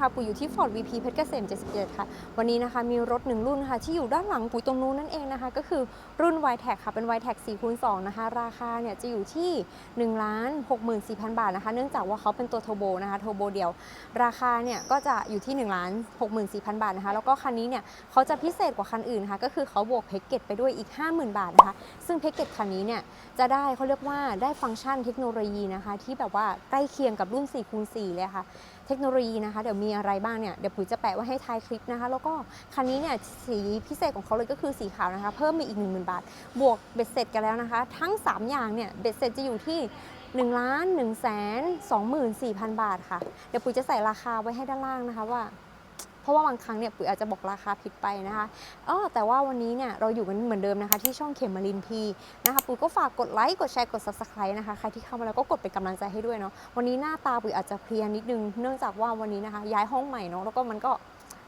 นะคะปุ๋ยอยู่ที่ Ford VP เพชรเกษม 77 ค่ะ วันนี้นะคะมีรถหนึ่งรุ่นค่ะ ที่อยู่ด้านหลังปุ๋ยตรงนู้นนั่นเองนะคะ ก็คือรุ่น y t e c ค่ะ เป็น y t e c 4คูณ2นะคะ ราคาเนี่ยจะอยู่ที่1ล้าน64,000 บาทนะคะ เนื่องจากว่าเขาเป็นตัวโทโบนะคะโทโบเดียว ราคาเนี่ยก็จะอยู่ที่1ล้าน64,000 บาทนะคะ แล้วก็คันนี้เนี่ยเขาจะพิเศษกว่าคันอื่นค่ะ ก็คือเขาบวกแพ็กเกจไปด้วยอีก 50,000 บาทนะคะ ซึ่งแพ็กเกจคันนี้เนี่ยจะได้เขาเรียกว่าได้ฟังก์ชันเทคโนโลยีนะคะ ที่แบบว่าใกล้เคียงกับรุ่น4คูณ4เลยค่ะ เทคโนโลยีนะคะ เดี๋ยวมีอะไรบ้างเนี่ย เดี๋ยวปุ๋ยจะแปะไว้ให้ท้ายคลิปนะคะ แล้วก็คันนี้เนี่ยสีพิเศษของเขาเลยก็คือสีขาวนะคะ เพิ่มมาอีก 1 0,000 บาท บวกเบ็ดเสร็จกันแล้วนะคะ ทั้ง 3 อย่างเนี่ยเบ็ดเสร็จจะอยู่ที่1ล้านหนึ่งแสนสองหมื่นสี่พันบาทค่ะ เดี๋ยวปุ๋ยจะใส่ราคาไว้ให้ด้านล่างนะคะว่า เพราะว่าบางครั้งเนี่ยปุ๋ยอาจจะบอกราคาผิดไปนะคะอ๋อแต่ว่าวันนี้เนี่ยเราอยู่กันเหมือนเดิมนะคะ ที่ช่องเขมมารินพีนะคะปุ๋ยก็ฝากกดไลค์กดแชร์กด subscribe นะคะใครที่เข้ามาแล้วก็กดเป็นกำลังใจให้ด้วยเนาะวันนี้หน้าตาปุ๋ยอาจจะเพลียนิดนึงเนื่องจากว่าวันนี้นะคะ ย้ายห้องใหม่เนาะแล้วก็มันก็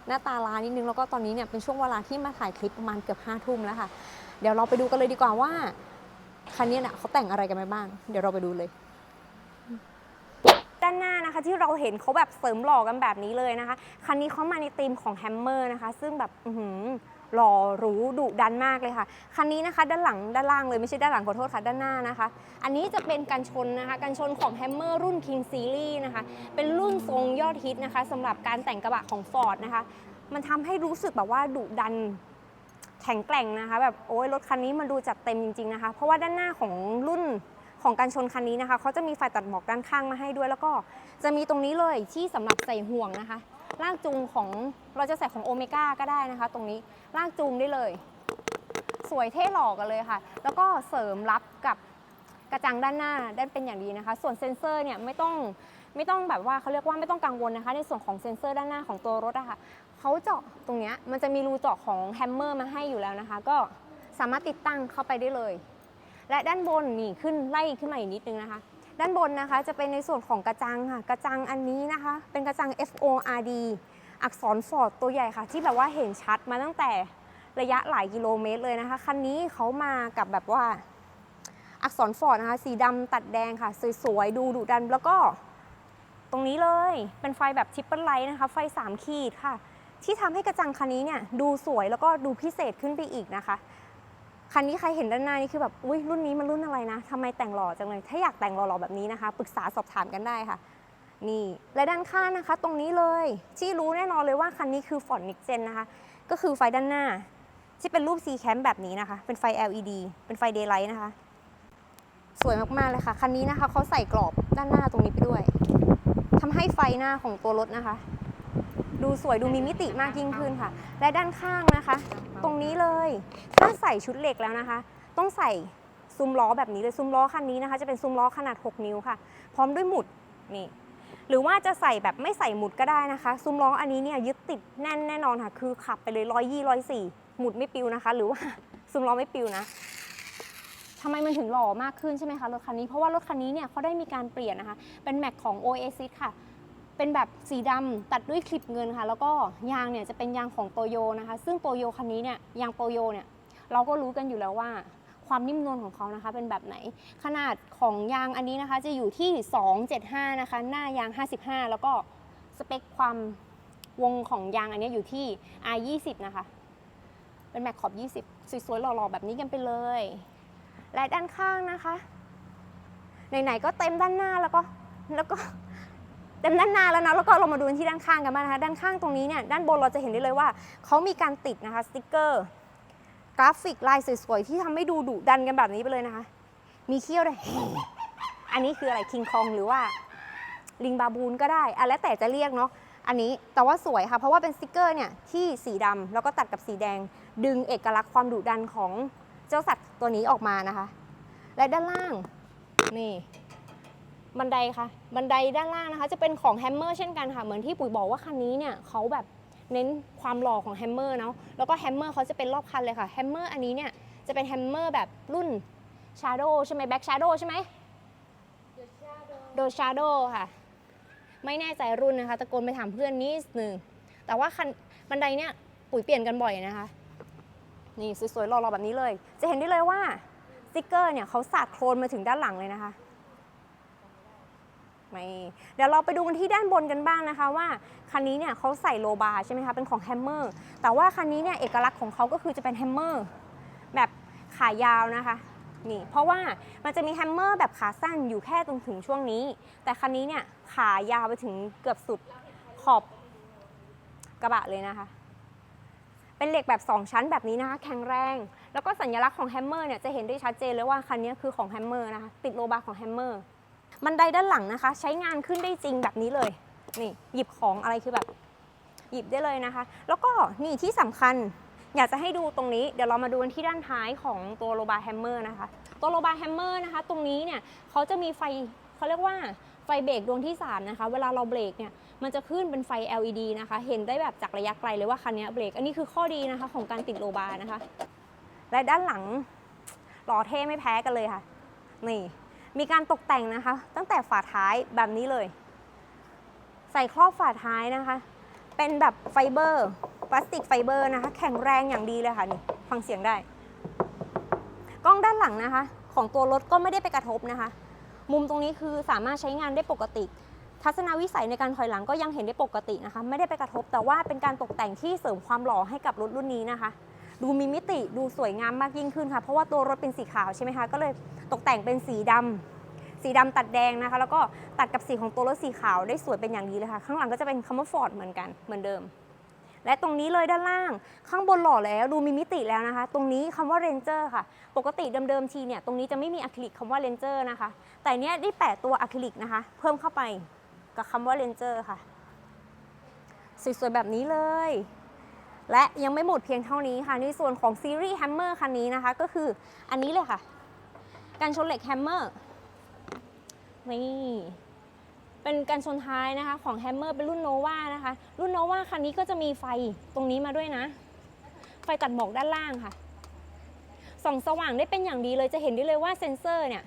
หน้าตาลานิดนึงแล้วก็ตอนนี้เนี่ยเป็นช่วงเวลาที่มาถ่ายคลิปประมาณเกือบห้าทุ่มแล้วค่ะเดี๋ยวเราไปดูกันเลยดีกว่าว่าคันนี้เนี่ยเขาแต่งอะไรกันไปบ้าง เดี๋ยวเราไปดูเลย นะคะที่เราเห็นเขาแบบเสริมหล่อกันแบบนี้เลยนะคะ คันนี้เขามาในธีมของแฮมเมอร์นะคะ ซึ่งแบบหือหล่อหรูดุดันมากเลยค่ะ คันนี้นะคะด้านหลังด้านล่างเลยไม่ใช่ด้านหลังขอโทษค่ะด้านหน้านะคะ อันนี้จะเป็นกันชนนะคะกันชนของแฮมเมอร์รุ่น King Series นะคะ เป็นรุ่นทรงยอดฮิตนะคะสำหรับการแต่งกระบะของ Ford นะคะ มันทำให้รู้สึกแบบว่าดุดันแข็งแกร่งนะคะ แบบโอ้ยรถคันนี้มันดูจัดเต็มจริงๆนะคะ เพราะว่าด้านหน้าของรุ่น ของการชนคันนี้นะคะเขาจะมีไฟตัดหมอกด้านข้างมาให้ด้วย แล้วก็จะมีตรงนี้เลยที่สำหรับใส่ห่วงนะคะลากจูงของเราจะใส่ของโอเมก้าก็ได้นะคะ ตรงนี้ลากจูงได้เลย สวยเท่หล่อกันเลยค่ะ แล้วก็เสริมรับกับกระจังด้านหน้าได้เป็นอย่างดีนะคะ ส่วนเซ็นเซอร์เนี่ยไม่ต้องไม่ต้องแบบว่าเขาเรียกว่าไม่ต้องกังวลนะคะ ในส่วนของเซ็นเซอร์ด้านหน้าของตัวรถอะค่ะเขาเจาะตรงนี้มันจะมีรูเจาะของแฮมเมอร์มาให้อยู่แล้วนะคะ ก็สามารถติดตั้งเข้าไปได้เลย และด้านบนนี่ขึ้นไล่ขึ้นมาอีกนิดนึงนะคะ ด้านบนนะคะจะเป็นในส่วนของกระจังค่ะ กระจังอันนี้นะคะ เป็นกระจัง FORD อักษรฟอร์ดตัวใหญ่ค่ะ ที่แบบว่าเห็นชัดมาตั้งแต่ระยะหลายกิโลเมตรเลยนะคะ คันนี้เขามากับแบบว่าอักษรฟอร์ดนะคะ สีดำตัดแดงค่ะ สวยๆ ดูดุดันแล้วก็ตรงนี้เลยเป็นไฟแบบทิปเปิลไลท์นะคะ ไฟ 3 ขีดค่ะ ที่ทำให้กระจังคันนี้เนี่ยดูสวยแล้วก็ดูพิเศษขึ้นไปอีกนะคะ คันนี้ใครเห็นด้านหน้านี่คือแบบอุ้ยรุ่นนี้มันรุ่นอะไรนะทำไมแต่งหล่อจังเลย ถ้าอยากแต่งหล่อๆแบบนี้นะคะ ปรึกษาสอบถามกันได้ค่ะ นี่และด้านข้างนะคะ ตรงนี้เลยที่รู้แน่นอนเลยว่าคันนี้คือ Ford Next Gen นะคะ ก็คือไฟด้านหน้า ที่เป็นรูป C Cam แบบนี้นะคะ เป็นไฟ LED เป็นไฟ Daylight นะคะ สวยมากๆเลยค่ะคันนี้นะคะเขาใส่กรอบด้านหน้าตรงนี้ไปด้วยทำให้ไฟหน้าของตัวรถนะคะ ดูสวยดูมีมิติมากยิ่งขึ้นค่ะ และด้านข้างนะคะ ตรงนี้เลยถ้าใส่ชุดเหล็กแล้วนะคะ ต้องใส่ซุ้มล้อแบบนี้เลยซุ้มล้อคันนี้นะคะ จะเป็นซุ้มล้อขนาด 6 นิ้วค่ะ พร้อมด้วยหมุดนี่หรือว่าจะใส่แบบไม่ใส่หมุดก็ได้นะคะ ซุ้มล้ออันนี้เนี่ยยึดติดแน่นแน่นอนค่ะ คือขับไปเลยร้อยยี่ร้อยสี่หมุดไม่ปิวนะคะ หรือว่าซุ้มล้อไม่ปิวนะทำไมมันถึงหล่อมากขึ้นใช่ไหมคะรถคันนี้เพราะว่ารถคันนี้เนี่ยเขาได้มีการเปลี่ยนนะคะ เป็นแม็กของ Oasis ค่ะ เป็นแบบสีดำตัดด้วยคลิปเงินค่ะ แล้วก็ยางเนี่ยจะเป็นยางของโตโยนะคะ ซึ่งโตโยคันนี้เนี่ยยางโตโยเนี่ยเราก็รู้กันอยู่แล้วว่าความนิ่มนวลของเขานะคะ เป็นแบบไหน ขนาดของยางอันนี้นะคะ จะอยู่ที่ 275 นะคะ หน้ายาง 55 แล้วก็สเปคความวงของยางอันนี้อยู่ที่ R20 นะคะ เป็นแม็กขอบ 20 สวยๆหล่อๆแบบนี้กันไปเลย และด้านข้างนะคะ ไหนๆก็เต็มด้านหน้าแล้วก็แล้วก็ ด้านหน้าแล้วนะแล้วก็เรามาดูที่ด้านข้างกันบ้างนะคะ ด้านข้างตรงนี้เนี่ยด้านบนเราจะเห็นได้เลยว่าเขามีการติดนะคะสติกเกอร์ กราฟิกลายสวยๆที่ทำให้ดูดุดันกันแบบนี้ไปเลยนะคะ มีเขี้ยวด้วยอันนี้คืออะไรคิงคองหรือว่าลิงบาบูนก็ได้อะแล้วแต่จะเรียกเนาะอันนี้แต่ว่าสวยค่ะ เพราะว่าเป็นสติกเกอร์เนี่ยที่สีดำแล้วก็ตัดกับสีแดง ดึงเอกลักษณ์ความดุดันของเจ้าสัตว์ตัวนี้ออกมานะคะ และด้านล่างนี่ บันไดค่ะ บันไดด้านล่างนะคะ จะเป็นของแฮมเมอร์เช่นกันค่ะ เหมือนที่ปุ๋ยบอกว่าคันนี้เนี่ยเขาแบบเน้นความหล่อของแฮมเมอร์เนาะ แล้วก็แฮมเมอร์เขาจะเป็นรอบคันเลยค่ะ แฮมเมอร์อันนี้เนี่ยจะเป็นแฮมเมอร์แบบรุ่น Shadow ใช่ไหมแบ็กชาร์โดใช่ไหมโดชาร์โดค่ะ ไม่แน่ใจรุ่นนะคะ ตะโกนไปถามเพื่อนนิดนึง แต่ว่าคันบันไดเนี่ยปุ๋ยเปลี่ยนกันบ่อยนะคะ นี่สวยๆหล่อๆแบบนี้เลย จะเห็นได้เลยว่าสติกเกอร์เนี่ยเขาสาดโคลนมาถึงด้านหลังเลยนะคะ ไม่เดี๋ยวเราไปดูกันที่ด้านบนกันบ้างนะคะว่าคันนี้เนี่ยเขาใส่โลบาร์ใช่ไหมคะเป็นของแฮมเมอร์แต่ว่าคันนี้เนี่ยเอกลักษณ์ของเขาก็คือจะเป็นแฮมเมอร์แบบขายาวนะคะนี่เพราะว่ามันจะมีแฮมเมอร์แบบขาสั้นอยู่แค่ตรงถึงช่วงนี้ แต่คันนี้เนี่ยขายาวไปถึงเกือบสุดขอบกระบะเลยนะคะ เป็นเหล็กแบบ 2 ชั้นแบบนี้นะคะ แข็งแรง แล้วก็สัญลักษณ์ของแฮมเมอร์เนี่ยจะเห็นได้ชัดเจนเลยว่าคันนี้คือของแฮมเมอร์นะคะติดโลบาร์ของแฮมเมอร์ บันไดด้านหลังนะคะ ใช้งานขึ้นได้จริงแบบนี้เลย นี่หยิบของอะไรคือแบบ หยิบได้เลยนะคะ แล้วก็นี่ที่สำคัญอยากจะให้ดูตรงนี้ เดี๋ยวเรามาดูกันที่ด้านท้ายของตัวโลบาร์แฮมเมอร์นะคะ ตัวโลบาร์แฮมเมอร์นะคะ ตรงนี้เนี่ยเขาจะมีไฟเขาเรียกว่าไฟเบรกดวงที่3นะคะ เวลาเราเบรกเนี่ย มันจะขึ้นเป็นไฟ LED นะคะ เห็นได้แบบจากระยะไกลเลยว่าคันนี้เบรก อันนี้คือข้อดีนะคะของการติดโลบาร์นะคะ และด้านหลังหล่อเท่ไม่แพ้กันเลยค่ะ นี่ มีการตกแต่งนะคะ ตั้งแต่ฝาท้ายแบบนี้เลย ใส่ครอบฝาท้ายนะคะ เป็นแบบไฟเบอร์พลาสติกไฟเบอร์นะคะ แข็งแรงอย่างดีเลยค่ะนี่ฟังเสียงได้ กล้องด้านหลังนะคะ ของตัวรถก็ไม่ได้ไปกระทบนะคะ มุมตรงนี้คือสามารถใช้งานได้ปกติ ทัศนวิสัยในการถอยหลังก็ยังเห็นได้ปกตินะคะ ไม่ได้ไปกระทบแต่ว่าเป็นการตกแต่งที่เสริมความหล่อให้กับรถรุ่นนี้นะคะ ดูมีมิติดูสวยงามมากยิ่งขึ้นค่ะ เพราะว่าตัวรถเป็นสีขาวใช่ไหมคะ ก็เลยตกแต่งเป็นสีดำสีดำตัดแดงนะคะ แล้วก็ตัดกับสีของตัวรถสีขาวได้สวยเป็นอย่างดีเลยค่ะ ข้างหลังก็จะเป็นคำว่าฟอร์ดเหมือนกันเหมือนเดิม และตรงนี้เลยด้านล่าง ข้างบนหล่อแล้วดูมีมิติแล้วนะคะ ตรงนี้คำว่าเรนเจอร์ค่ะ ปกติเดิมๆทีเนี่ยตรงนี้จะไม่มีอะคริลิกคำว่าเรนเจอร์นะคะ แต่เนี้ยได้แปะตัวอะคริลิกนะคะ เพิ่มเข้าไปกับคำว่าเรนเจอร์ค่ะสวยๆแบบนี้เลย และยังไม่หมดเพียงเท่านี้ค่ะ ในส่วนของซีรีส์แฮมเมอร์คันนี้นะคะ ก็คืออันนี้เลยค่ะการชนเหล็กแฮมเมอร์นี่เป็นการชนท้ายนะคะ ของแฮมเมอร์เป็นรุ่นโนวานะคะ รุ่นโนวาคันนี้ก็จะมีไฟตรงนี้มาด้วยนะ ไฟตัดหมอกด้านล่างค่ะส่องสว่างได้เป็นอย่างดีเลยจะเห็นได้เลยว่าเซ็นเซอร์เนี่ย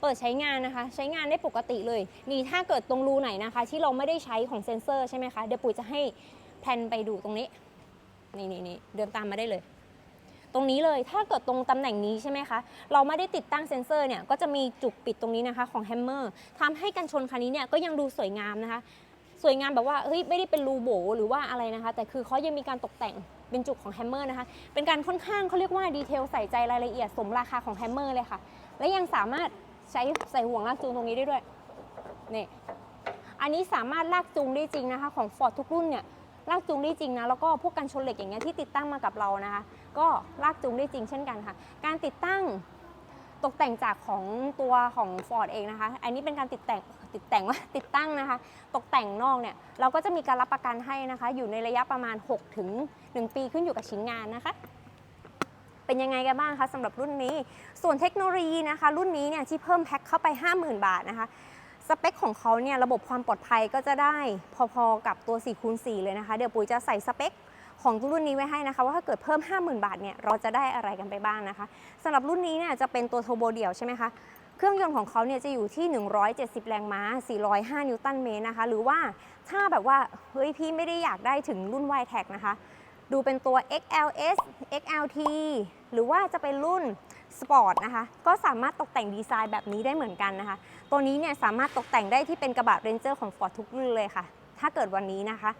เปิดใช้งานนะคะ ใช้งานได้ปกติเลย นี่ถ้าเกิดตรงรูไหนนะคะ ที่เราไม่ได้ใช้ของเซ็นเซอร์ใช่ไหมคะเดี๋ยวปุ๋ยจะให้ แพลนไปดูตรงนี้ นี่นี่นี่เดินตามมาได้เลย ตรงนี้เลยถ้าเกิดตรงตำแหน่งนี้ใช่ไหมคะ เราไม่ได้ติดตั้งเซ็นเซอร์เนี่ยก็จะมีจุกปิดตรงนี้นะคะของแฮมเมอร์ทำให้กันชนคันนี้เนี่ยก็ยังดูสวยงามนะคะ สวยงามแบบว่าเฮ้ยไม่ได้เป็นรูโบหรือว่าอะไรนะคะ แต่คือเขายังมีการตกแต่งเป็นจุกของแฮมเมอร์นะคะ เป็นการค่อนข้างเขาเรียกว่าดีเทลใส่ใจรายละเอียดสมราคาของแฮมเมอร์เลยค่ะ และยังสามารถใช้ใส่ห่วงลากจูงตรงนี้ได้ด้วยนี่อันนี้สามารถลากจูงได้จริงนะคะ ของ Ford ทุกรุ่นเนี่ย ลากจูงได้จริงนะแล้วก็พวกกันชนเหล็กอย่างเงี้ยที่ติดตั้งมากับเรานะคะ ก็ลากจูงได้จริงเช่นกันค่ะ การติดตั้งตกแต่งจากของตัวของ Ford เองนะคะ อันนี้เป็นการติดแต่งติดแต่งว่าติดตั้งนะคะ ตกแต่งนอกเนี่ยเราก็จะมีการรับประกันให้นะคะ อยู่ในระยะประมาณ 6 ถึง 1 ปีขึ้นอยู่กับชิ้นงานนะคะ เป็นยังไงกันบ้างคะสำหรับรุ่นนี้ ส่วนเทคโนโลยีนะคะ รุ่นนี้เนี่ยที่เพิ่มแพ็คเข้าไป 50,000 บาทนะคะ สเปคของเขาเนี่ยระบบความปลอดภัยก็จะได้พอๆกับตัว4คูณ4เลยนะคะ เดี๋ยวปุ๋ยจะใส่สเปคของรุ่นนี้ไว้ให้นะคะ ว่าถ้าเกิดเพิ่ม 50,000 บาทเนี่ยเราจะได้อะไรกันไปบ้างนะคะสำหรับรุ่นนี้เนี่ยจะเป็นตัวโทโบเดี่ยวใช่ไหมคะเครื่องยนต์ของเขาเนี่ยจะอยู่ที่ 170 แรงม้า 405 นิวตันเมตรนะคะ หรือว่าถ้าแบบว่าเฮ้ยพี่ไม่ได้อยากได้ถึงรุ่น y t e c นะคะ ดูเป็นตัว XLS XLT หรือว่าจะเป็นรุ่น สปอร์ตนะคะ ก็สามารถตกแต่งดีไซน์แบบนี้ได้เหมือนกันนะคะ ตัวนี้เนี่ยสามารถตกแต่งได้ที่เป็นกระบะเรนเจอร์ของ Ford ทุกรุ่นเลยค่ะ ถ้าเกิดวันนี้นะคะ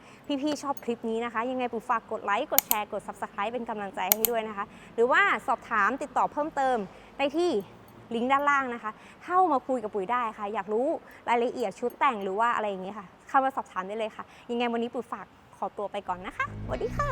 พี่ๆชอบคลิปนี้นะคะ ยังไงปุ๊ฝากกดไลค์ กดแชร์ กด Subscribe เป็นกำลังใจให้ด้วยนะคะ หรือว่าสอบถามติดต่อเพิ่มเติมได้ที่ลิงก์ด้านล่างนะคะ เข้ามาคุยกับปุ๋ยได้ค่ะ อยากรู้รายละเอียดชุดแต่งหรือว่าอะไรอย่างเงี้ยค่ะ เข้ามาสอบถามได้เลยค่ะ ยังไงวันนี้ปุ๋ยฝากขอตัวไปก่อนนะคะสวัสดีค่ะ